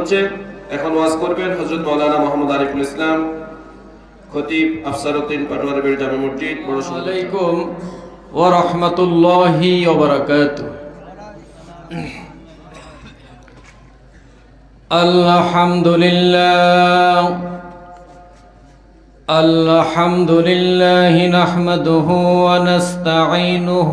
হচ্ছে এখন ওয়াজ করবেন হজরত মৌলানা মোহাম্মদ আরিফুল ইসলাম খতিব আফসারউদ্দিন পাটোয়ারি বেড় জামে মসজিদ বড় সুন্দর عليكم ورحمة الله وبركاته الحمد لله الحمد لله نحمده ونستعينه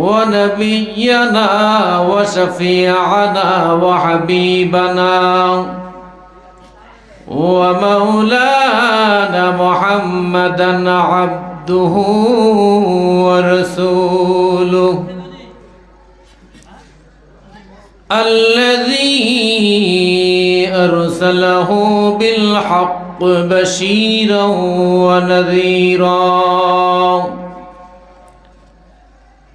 ونبينا وشفيعنا وحبيبنا ومولانا محمدا عبده ورسوله. الذي أرسله بالحق بشيرا ونذيرا.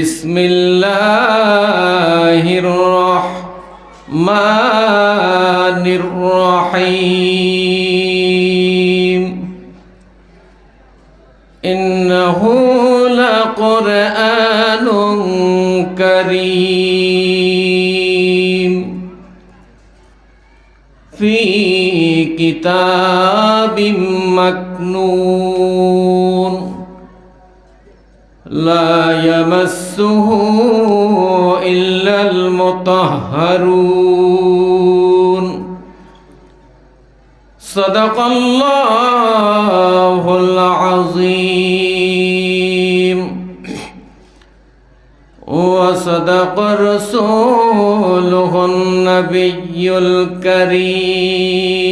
بسم الله الرحمن الرحيم. إنه لقرآن كريم. في كتاب مكنون. لا يمسه إلا المطهرون. صدق الله العظيم. وصدق رسوله النبي الكريم.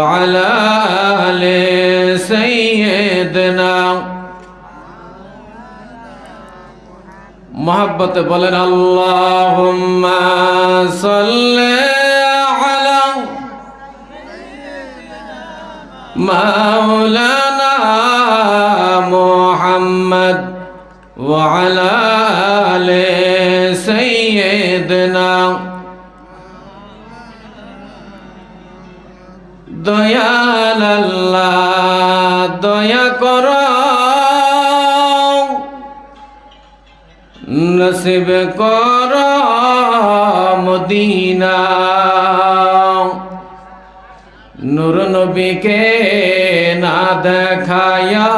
وعلى آل سيدنا. محبت بلن اللهم صل على مولانا محمد وعلى آله দয়াল আল্লাহ দয়া কর। নসিব কর মদিনা। নূর নবীকে না দেখায়া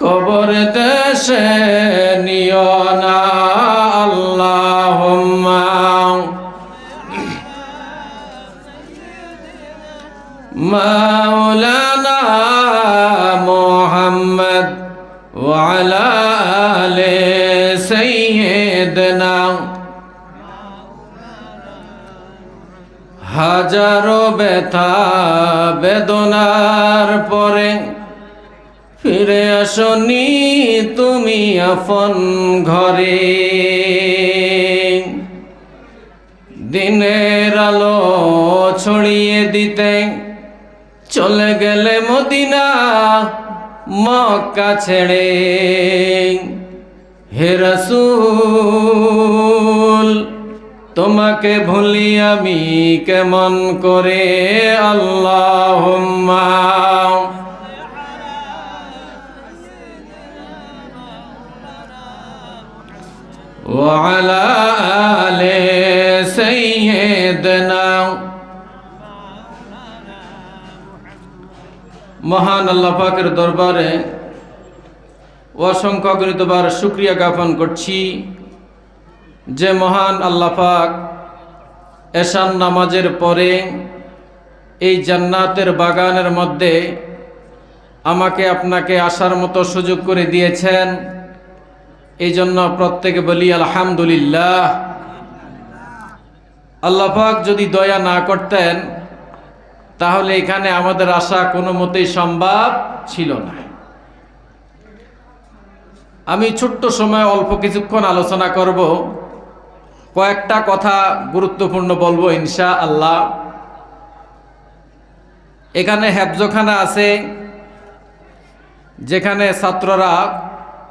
কবর দেশে শহীদনা হাজারো ব্যথা বেদনার পরে ফিরে আসনি তুমি আপন ঘরে। দিনের আলো ছড়িয়ে দিতে চলে গেলে মদিনা, মক্কা ছেড়ে। হে রসুল তোমাকে ভুলি আমি কেমন করে আল্লাহ وعلى آل سيدنا মহান আল্লাহ পাকের দরবারে অসংখ্য অগণিতবার শুক্রিয়া জ্ঞাপন করছি যে মহান আল্লাহ পাক এশান নামাজের পরে এই জান্নাতের বাগানের মধ্যে আমাকে আপনাকে আসার মতো সুযোগ করে দিয়েছেন। এই জন্য প্রত্যেকে বলি আলহামদুলিল্লাহ। আল্লাহ পাক যদি দয়া না করতেন, তাহলে এখানে আমাদের আসা কোনো মতেই সম্ভব ছিল না। আমি ছোট্ট সময় অল্প কিছুক্ষণ আলোচনা করব। কয়েকটা কথা গুরুত্বপূর্ণ বলব ইনশা আল্লাহ এখানে হেফজখানা আছে, যেখানে ছাত্ররা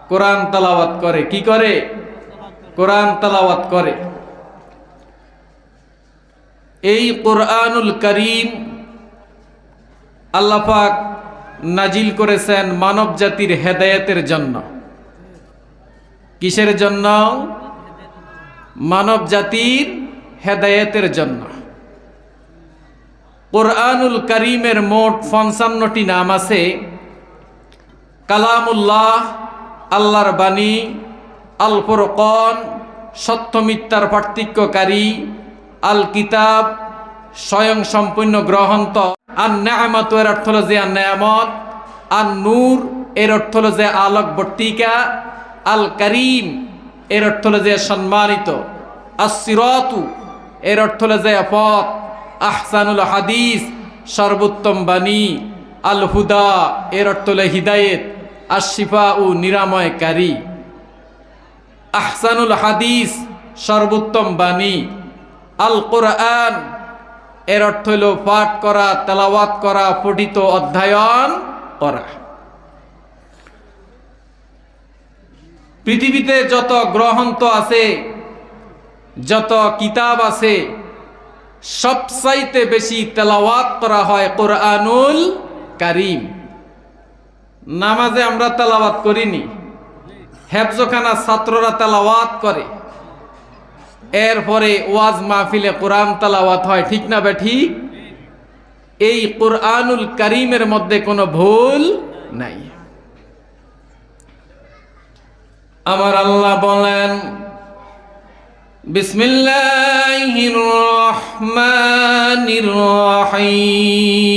কোরআন তালাওয়াত করে। কি করে? কোরআন তালাওয়াত করে। এই কোরআনুল করিম আল্লাপাক নাজিল করেছেন মানব জাতির হেদায়েতের জন্য। কিসের জন্য? মানব জাতির হেদায়েতের জন্য। কোরআনুল করিমের মোট পঞ্চান্নটি নাম আছে, কালামুল্লাহ, আল্লাহর বাণী আল ফুরকন সত্য মিথ্যার পার্থক্যকারী আল কিতাব স্বয়ং সম্পূর্ণ গ্রহন্ত আর নেয়ামত এর অর্থ হলো যে নেয়ামত আর নূর এর অর্থ হলো যে আলোক বর্তিকা আল করিম এর অর্থ হলো যে সম্মানিত। আসিরতু এর অর্থ হলো যে পথ। আহসানুল হাদিস, সর্বোত্তম বাণী। আল হুদা এর অর্থ হলো হিদায়েত। আশিফা ও নিরাময়কারী। আহসানুল হাদিস, সর্বোত্তম বাণী। আল কোরআন এর অর্থ হইল পাঠ করা, তেলাওয়াত করা, পঠিত অধ্যয়ন করা। পৃথিবীতে যত গ্রন্থ আছে, যত কিতাব আছে, সবচাইতে বেশি তেলাওয়াত করা হয় কোরআনুল কারিম। নামাজে আমরা তেলাওয়াত করিনি। হেফজখানা ছাত্ররা তেলাওয়াত করে। এরপরে ওয়াজ মাহফিলে কোরআন তালাওয়াত হয়, ঠিক না বে ঠিক? এই কোরআনুল করিমের মধ্যে কোনো ভুল নাই। আমার আল্লাহ বলেন, বিসমিল্লাহির রহমানির রহিম।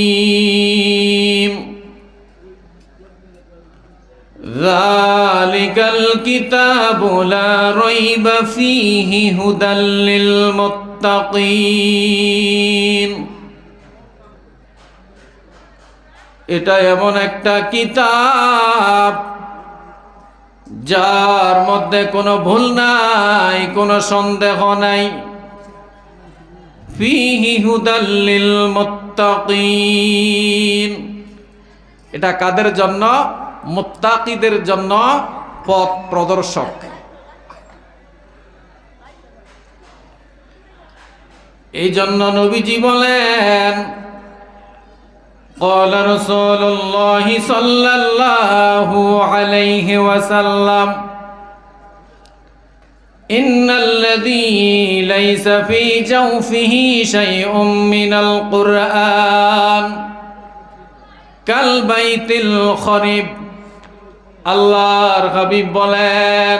যালিকাল কিতাবু লা রাইবা ফীহি হুদাল লিল মুত্তাকিন এটা এমন একটা কিতাব যার মধ্যে কোনো ভুল নাই, কোনো সন্দেহ নাই। ফিহি হুদাল্লিল মুত্তাকিন। এটা কাদের জন্য? মুত্তাকিদের জন্য পথ প্রদর্শক। এই জন্য নবীজি বলেন قال رسول الله صلى الله عليه وسلم إن الذي ليس في جوفه شيء من القرآن كالبيت الخرب আল্লাহর হাবিব বলেন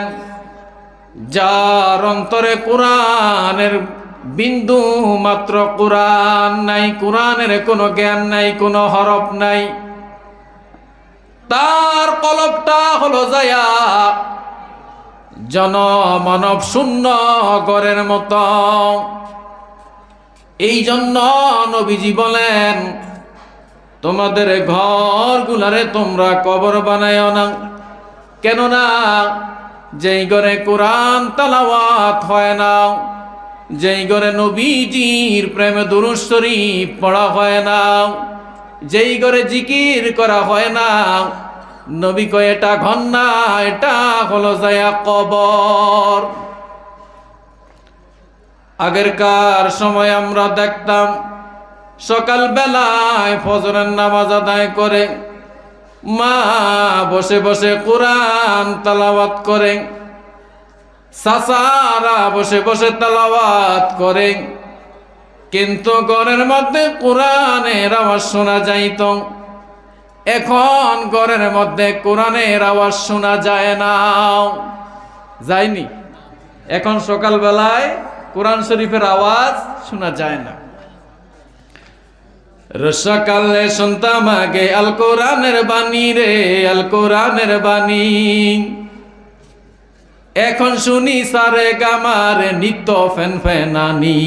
যার অন্তরে কোরআনের বিন্দু মাত্র কোরআন নাই, কোরআনের কোনো জ্ঞান নাই, কোনো হরফ নাই। তার কলবটা হলো যায়া জনমানব শূন্য গড়ের মতো। এই জন্য নবীজি বলেন, তোমাদের ঘরগুলারে তোমরা কবর বানায় না। কেননা যেই ঘরে কোরআন তালাওয়াত হয় না যেই ঘরে নবীজির প্রেমে দুরুদ শরীফ পড়া হয় না, যেই ঘরে জিকির করা হয় না, নবী কয়, এটা ঘর না এটা হলো যায়া কবর। আগেরকার সময় আমরা দেখতাম সকাল বেলায় ফজরের নামাজ আদায় করে মা বসে বসে কোরআন তালাওয়াত করে সাসারা বসে বসে তালাওয়াত করে। কিন্তু ঘরের মধ্যে কোরআনের আওয়াজ শোনা যাইত। এখন ঘরের মধ্যে কোরআনের আওয়াজ শোনা যায় না। যায়নি। এখন সকালবেলায় কোরআন শরীফের আওয়াজ শোনা যায় না। রসকালে শুনতাম আগে, আল কোরআনের বাণী রে, আল কোরআনের বাণী। এখন শুনি সারে গামার নিত্য ফেন ফেনানি।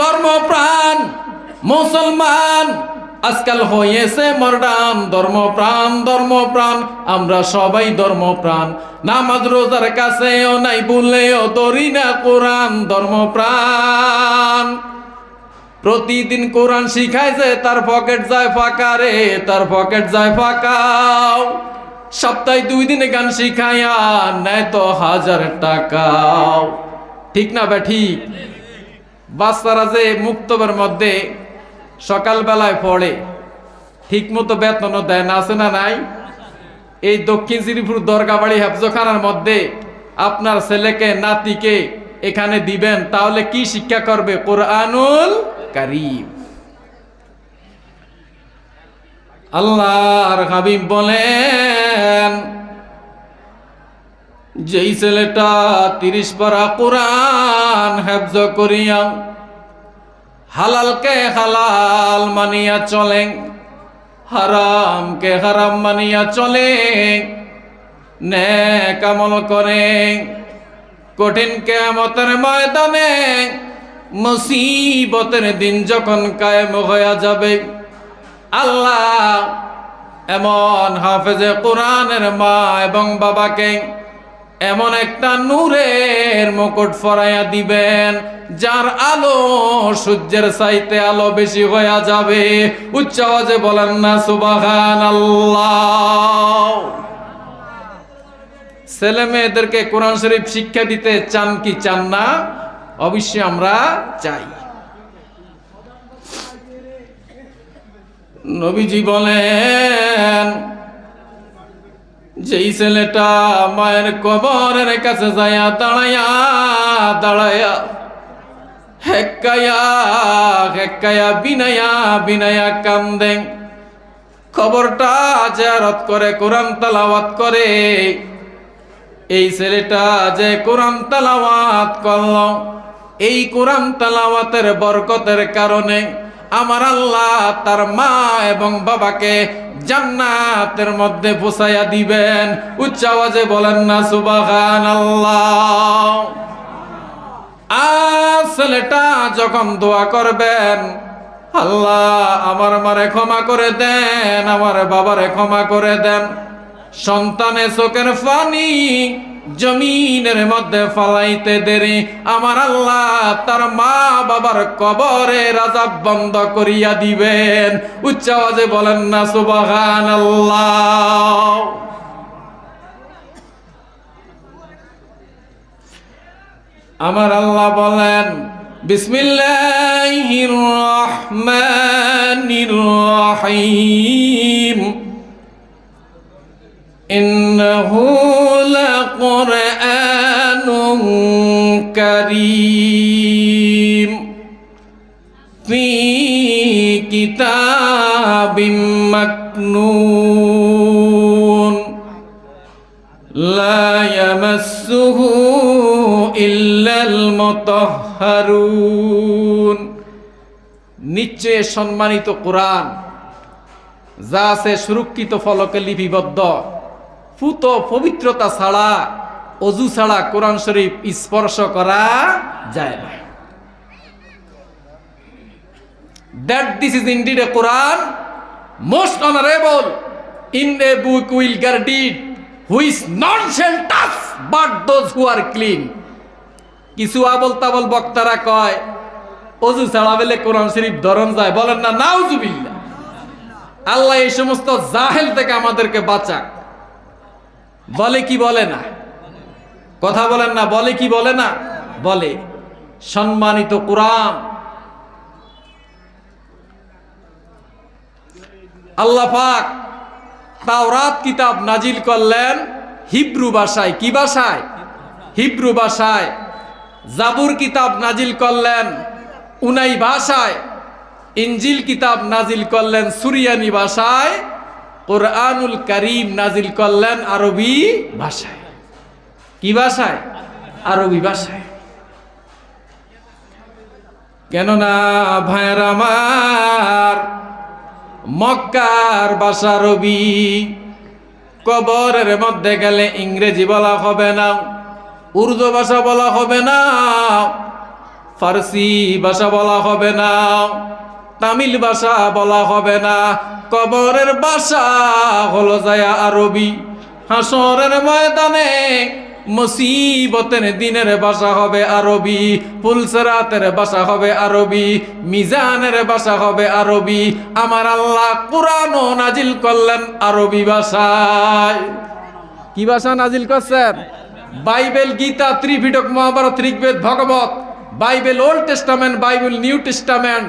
ধর্মপ্রাণ, মুসলমান, আজকাল হয়েছে মর্ডান ধর্মপ্রাণ ধর্মপ্রাণ, আমরা সবাই ধর্মপ্রাণ। নামাজ রোজার কাছেও নাই বললেও দরি না কোরআন, ধর্মপ্রাণ। প্রতিদিন কোরআন শিখাইছে, তার পকেট যায় ফাঁকা রে, তার পকেট যায় ফাঁকাও। সপ্তাহে দুই দিনে গান শিখাইয়া, নেয় তো হাজার টাকাও ঠিক না বে, ঠিক? বাচ্চারা যে মুক্তবের মধ্যে সকালবেলায় পড়ে ঠিক মতো বেতনও দেয় না, আছে না নাই? এই দক্ষিণ শ্রীপুর দরগাবাড়ি হাফজখানার মধ্যে আপনার ছেলেকে, নাতিকে এখানে দিবেন, তাহলে কি শিক্ষা করবে? কোরআনুল কারিম। আল্লাহর হাবিব বলেন, যেই ছেলেটা তিরিশ পারা কোরআন হেফজ করিয়া হালালকে হালাল মানিয়া চলেন হারামকে হারাম মানিয়া চলে, নেক আমল করে, কঠিন কেমতের ময়দানে মুসিবতের দিন যখন কায়েম হয়ে যাবে আল্লাহ এমন হাফেজে কোরআনের মা এবং বাবাকে এমন একটা নূরের মুকুট ফরাইয়া দিবেন, যার আলো সূর্যের চাইতে আলো বেশি হয়ে যাবে। উচ্চ আওয়াজে বলেন না সুবাহান আল্লাহ ছেলে মেয়েদেরকে কোরআন শরীফ শিক্ষা দিতে চান কি চান না? অবশ্যই আমরা চাই। নবীজি বলেন, যেই ছেলেটা মায়ের কবরের কাছে যায়া দাঁড়ায়া দাঁড়ায়া হেক্কায়া হেক্কায়া, বিনায়া বিনায়া কান্দেন খবরটা জারত করে, কোরআন তালাওয়াত করে। এই ছেলেটা যে কোরআন তালাওয়াত করল, এই কোরআন তালাওয়াতের বরকতের কারণে আমার আল্লাহ তার মা এবং বাবাকে জান্নাতের মধ্যে পোষাইয়া দিবেন। উচ্চ আওয়াজে বলেন না সুবাহান আল্লাহ আর ছেলেটা যখন দোয়া করবেন, আল্লাহ আমার মারে ক্ষমা করে দেন, আমার বাবারে ক্ষমা করে দেন। সন্তানের চোখের পানি জমিনের মধ্যে ফালাইতে দেরি। আমার আল্লাহ তার মা বাবার কবরে রাজা বন্ধ করিয়া দিবেন। উচ্চ আওয়াজে বলেন না সুবাহান আল্লাহ আমার আল্লাহ বলেন, বিসমিল্লাহির রহমানির রহিম। ইন্নাহু লাকুরআনুন কারীম ফি কিতাবিম মাকনুন لا يمسه إلا المطهرون মুতাহহারুন নিশ্চয় সম্মানিত কোরআন যা আছে সুরক্ষিত ফলকে লিপিবদ্ধ ফুত পবিত্রতা ছাড়া, অজু ছাড়া কোরআন শরীফ স্পর্শ করা যায় না। That this is indeed a Quran. Most honorable in a book will guarded who is none shall touch but those who are কিছু আবল তাবল বক্তারা কয়, অজু ছাড়া বেলে কোরআন শরীফ ধরন যায়। বলেন না, নাউজুবিল্লাহ। আল্লাহ এই সমস্ত জাহেল থেকে আমাদেরকে বাঁচাক। বলে কি বলে না? কথা বলেন না, বলে কি বলে না? বলে। সম্মানিত কোরআন। আল্লাহ পাক তাওরাত কিতাব নাজিল করলেন হিব্রু ভাষায়। কি ভাষায়? হিব্রু ভাষায়। জাবুর কিতাব নাজিল করলেন উনাই ভাষায়। ইঞ্জিল কিতাব নাজিল করলেন সুরিয়ানি ভাষায়। কোরআনুল করিম নাজিল করলেন আরবি ভাষায়। কি ভাষায়? আরবি ভাষায়। কেননা ভাইয়ের আমার মক্কার ভাষা রবি কবরের মধ্যে গেলে ইংরেজি বলা হবে না, উর্দু ভাষা বলা হবে না, ফার্সি ভাষা বলা হবে না। তামিল ভাষা বলা হবে না। কবরের ভাষা হলো যায় আরবি। হাসরের ময়দানে মুসিবতের দিনের ভাষা হবে আরবি। ফুলসরাতের ভাষা হবে আরবি। মিজানের ভাষা হবে আরবি। আমার আল্লাহ কোরআন নাজিল করলেন আরবি ভাষায়। কি ভাষা নাজিল করছেন? Bible, Gita, Tripitaka, Mahabharata, Rigveda, Bhagavata. Bible, old testament, Bible, new testament.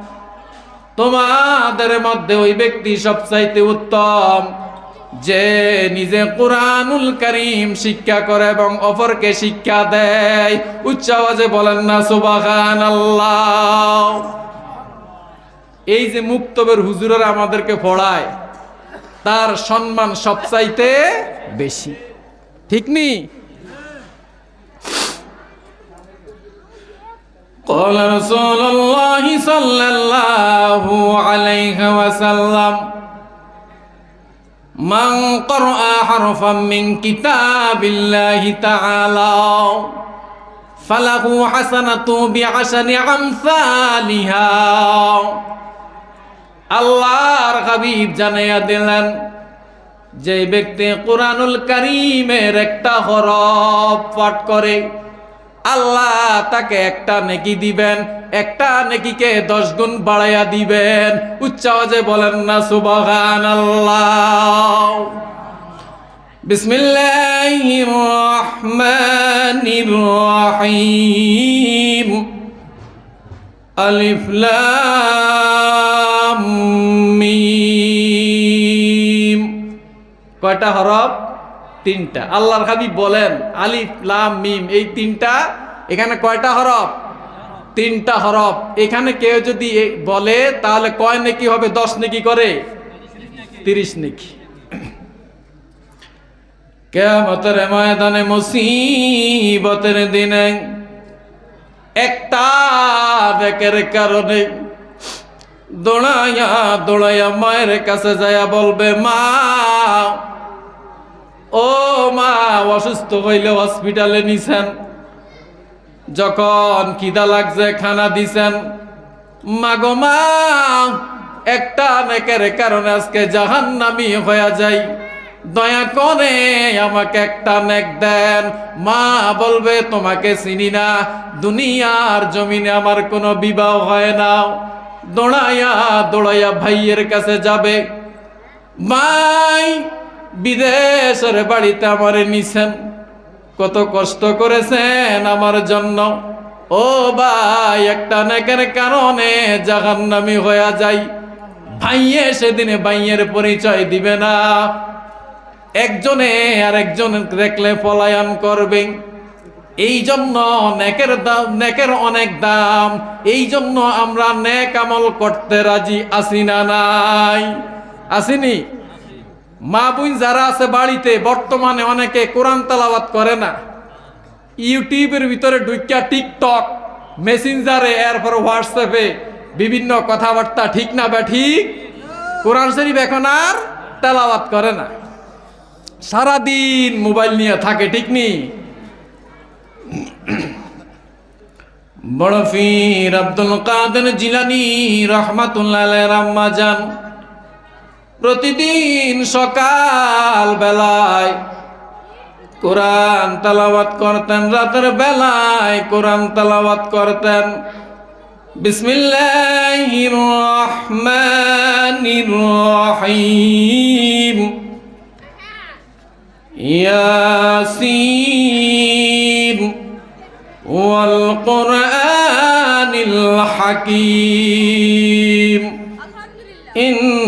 তোমাদের মধ্যে ওই ব্যক্তি সবচাইতে উত্তম, যে নিজে কোরআনুল করিম শিক্ষা করে এবং অপরকে শিক্ষা দেয়। উচ্চ আওয়াজে বলেন না সুবাহান আল্লাহ এই যে মুক্তবের হুজুরেরা আমাদেরকে পড়ায়, তার সম্মান সবচাইতে বেশি। ঠিক নি? قال رسول الله صلى الله عليه وسلم من قرأ حرفا من كتاب الله تعالى فله حسنة بعشر أمثالها আল্লাহর হাবিব জানাইয়া দিলেন যে ব্যক্তি কোরআনুল করিমের একটা হরফ পাঠ করে আল্লাহ তাকে একটা নেকি দিবেন, একটা নেকিকে দশ গুণ বাড়াইয়া দিবেন। উচ্চ আওয়াজে বলেন না সুবহান আল্লাহ বিসমিল্লাহির রহমানির রহিম। আলিফ লাম মিম। কয়টা হরফ? তিনটা। আল্লাহর হাবিব বলেন, আলিফ, লাম, মিম, এই তিনটা, এখানে কয়টা হরফ? তিনটা হরফ। এখানে কেউ যদি বলে, তাহলে কয় নেকি হবে? দশ নেকি করে? তিরিশ নেকি। কেমতের ময়দানে মুসিবতের দিনে একটা বেকের কারণে দৌড়াইয়া দৌড়াইয়া মায়ের কাছে যাইয়া বলবে, মা ও মা, অসুস্থ হইলে হসপিটালে নিছেন। যখন কিদা লাগছে, খানা দিছেন। মাগো মা, একটা নেকের কারণে আজকে জাহান্নামি হয়ে যাই। দয়া করে আমাকে একটা নেক দেন। মা বলবে, তোমাকে চিনি না। দুনিয়ার জমিনে আমার কোনো বিবাহ হয় না। দৌড়াইয়া দৌড়াইয়া ভাইয়ের কাছে যাবে। ভাই বিদেশের বাড়িতে আমারে নিছেন। কত কষ্ট করেছেন আমার জন্য। ও ভাই, একটা নেকের কারণে জাহান্নামি হয়ে যাই। ভাইয়ে সেদিনে ভাইয়ের পরিচয় দিবে না। একজনে আর একজন দেখলে পলায়ন করবে। এই জন্য নেকের দাম, নেকের অনেক দাম। এই জন্য আমরা নেক আমল করতে রাজি আসি না নাই। আসিনি? মা বোন যারা আছে বাড়িতে, বর্তমানে অনেকে কোরআন তালাবাত করে না। ইউটিউবের ভিতরে ঢুকিয়া টিকটক, মেসেঞ্জারে, এরপর হোয়াটসঅ্যাপে বিভিন্ন কথাবার্তা, ঠিক না বা ঠিক? কোরআন শরীফ এখন আর তেলাওয়াত করে না। সারাদিন মোবাইল নিয়ে থাকে, ঠিক নি? বড় ফির আব্দুল কাদের জিলানি, রহমাতুল্লাহ রাম্মা যান প্রতিদিন সকাল বেলায় কোরআন তালাওয়াত করতেন রাতের বেলায় কোরআন তালাওয়াত করতেন। বিসমিল্লাহির হাকিম। ইন্নাকা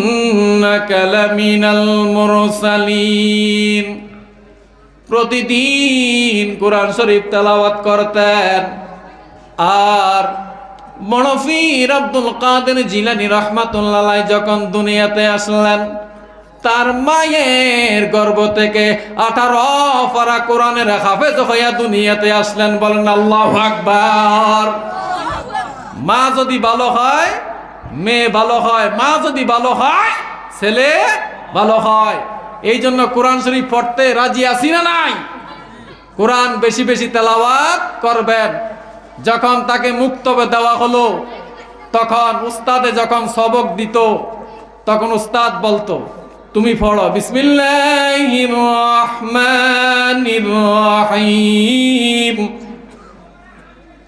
প্রতিদিন কোরআন শরীফ তেলাওয়াত করতেন। আর মনফির আব্দুল কাদের জিলানি রহমাতুল্লাহ যখন দুনিয়াতে আসলেন, তার মায়ের গর্ভ থেকে আঠারো পারা কোরআনের হাফেজ হইয়া দুনিয়াতে আসলেন বলেন, আল্লাহ আকবার। মা যদি ভালো হয়, মেয়ে ভালো হয়, মা যদি ভালো হয় ছেলে, ভালো হয়। এই জন্য কোরআন শরীফ পড়তে রাজি আসি না নাই? কোরআন বেশি বেশি তেলাওয়াত করবেন। যখন তাকে মুক্তবে দেওয়া হলো, তখন উস্তাদে যখন সবক দিত, তখন উস্তাদ বলতো, তুমি পড়ো রহিম।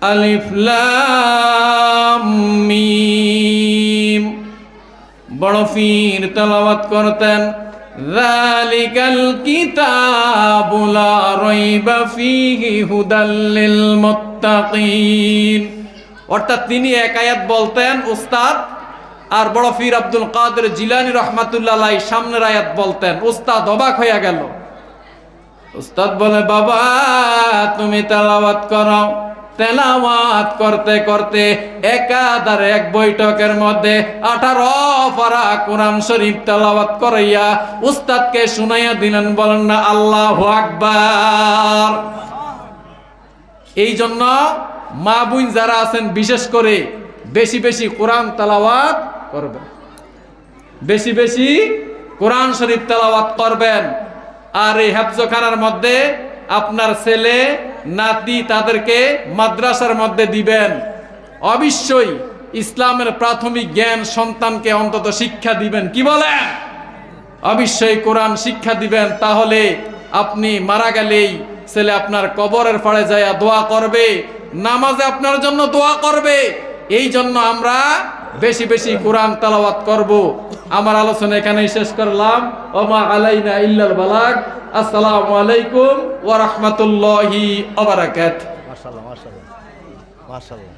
আলিফ লাম মিম। বড় ফির তেলাওয়াত করতেন। যালিকাল কিতাবু লা রাইবা ফীহি হুদাল লিল মুত্তাকিন। অর্থাৎ তিনি এক আয়াত বলতেন, উস্তাদ, আর বড় ফির আব্দুল কাদের জিলানি রহমাতুল্লাহ সামনের আয়াত বলতেন, উস্তাদ অবাক হইয়া গেল। উস্তাদ বলে, বাবা, তুমি তেলাওয়াত করো তেলাওয়াত করতে করতে একাধার এক বৈঠকের মধ্যে আঠারো পারা কোরআন শরীফ তেলাওয়াত করাইয়া উস্তাদকে শুনাইয়া দিলেন, বলেন না, আল্লাহ আকবার। এই জন্য মা বুন যারা আছেন, বিশেষ করে বেশি বেশি কোরআন তেলাওয়াত করবেন। বেশি বেশি কোরআন শরীফ তেলাওয়াত করবেন। আর এই হেফজখানার মধ্যে আপনার ছেলে, নাতি তাদেরকে মাদ্রাসার মধ্যে দিবেন। অবশ্যই ইসলামের প্রাথমিক জ্ঞান সন্তানকে অন্তত শিক্ষা দিবেন। কি বলেন? অবশ্যই কোরআন শিক্ষা দিবেন, তাহলে আপনি মারা গেলেই ছেলে আপনার কবরের ফাড়ে যায় দোয়া করবে, নামাজে আপনার জন্য দোয়া করবে। এই জন্য আমরা বেশি বেশি কোরআন তালাওয়াত করব। আমার আলোচনা এখানেই শেষ করলাম। ওমা আলাইনা ইল্লাল বালাগ। আসসালামু আলাইকুম ওয়া রাহমাতুল্লাহি ওয়া বারাকাত মাশাআল্লাহ মাশাআল্লাহ মার্শাল্লাহ